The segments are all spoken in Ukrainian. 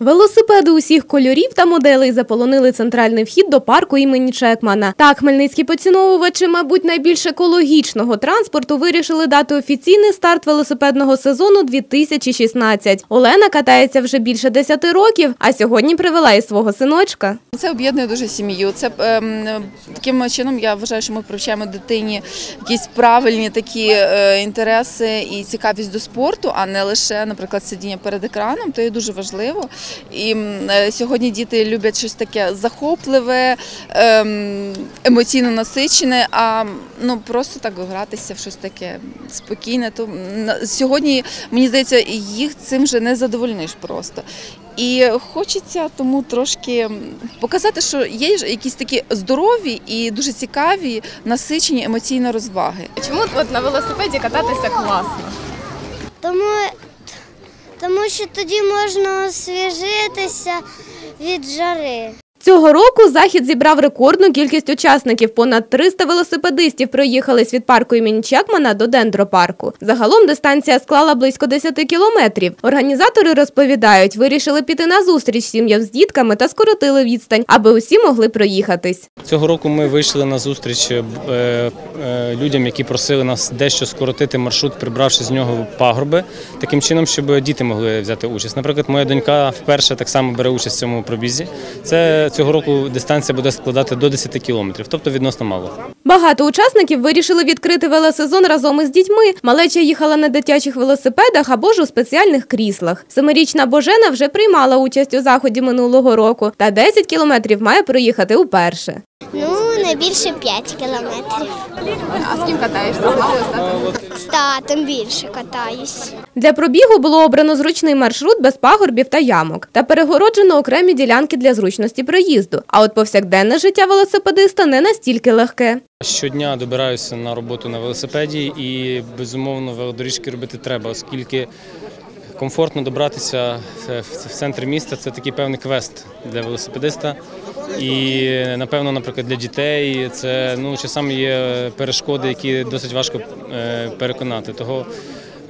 Велосипеди усіх кольорів та моделей заполонили центральний вхід до парку імені Чекмана. Так, хмельницькі поціновувачі, мабуть, найбільш екологічного транспорту вирішили дати офіційний старт велосипедного сезону 2016. Олена катається вже більше 10 років, а сьогодні привела і свого синочка. Це об'єднує дуже сім'ю. Це ем, таким чином я вважаю, що ми привчаємо дитині якісь правильні такі е, інтереси і цікавість до спорту, а не лише, наприклад, сидіння перед екраном. То є дуже важливо. І е, сьогодні діти люблять щось таке захопливе, ем, емоційно насичене, а ну просто так гратися в щось таке спокійне. То сьогодні мені здається, їх цим вже не задовольниш просто. І хочеться тому трошки показати, що є ж якісь такі здорові і дуже цікаві, насичені емоційно розваги. Чому от на велосипеді кататися класно? Тому, тому що тоді можна освіжитися від жари. Цього року захід зібрав рекордну кількість учасників. Понад 300 велосипедистів проїхались від парку імені Чекмана до дендропарку. Загалом дистанція склала близько 10 кілометрів. Організатори розповідають, вирішили піти на зустріч сім'ям з дітками та скоротили відстань, аби усі могли проїхатись. Цього року ми вийшли на зустріч е, е, людям, які просили нас дещо скоротити маршрут, прибравши з нього пагорби, таким чином, щоб діти могли взяти участь. Наприклад, моя донька вперше так само бере участь в цьому пробізі. Це цього року дистанція буде складати до 10 кілометрів, тобто відносно мало. Багато учасників вирішили відкрити велосезон разом із дітьми. Малеча їхала на дитячих велосипедах або ж у спеціальних кріслах. Семирічна Божена вже приймала участь у заході минулого року, та 10 кілометрів має проїхати уперше. Ну, не більше 5 кілометрів. А з ким катаєшся? З татом більше катаюсь. Для пробігу було обрано зручний маршрут без пагорбів та ямок та перегороджено окремі ділянки для зручності проїзду. А от повсякденне життя велосипедиста не настільки легке. Щодня добираюся на роботу на велосипеді і безумовно велодоріжки робити треба, оскільки комфортно добратися в в центр міста це такий певний квест для велосипедиста. І напевно, наприклад, для дітей це ну часами є перешкоди, які досить важко е, переконати. Того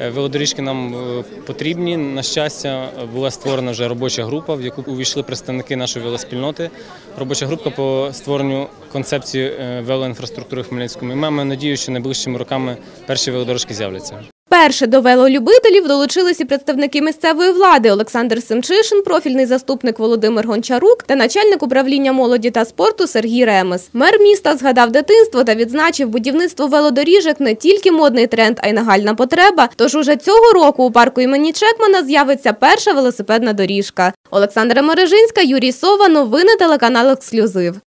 е, велодоріжки нам е, потрібні. На щастя, була створена вже робоча група, в яку увійшли представники нашої велоспільноти. Робоча група по створенню концепції е, велоінфраструктури в Хмельницькому. І маємо надію, що найближчими роками перші велодорожки з'являться. Перше до велолюбителів долучилися представники місцевої влади Олександр Семчишин, профільний заступник Володимир Гончарук та начальник управління молоді та спорту Сергій Ремес. Мер міста згадав дитинство та відзначив будівництво велодоріжок не тільки модний тренд, а й нагальна потреба. Тож уже цього року у парку імені Чекмана з'явиться перша велосипедна доріжка. Олександра Мережинська, Юрій Сова. Новини телеканал Ексклюзив.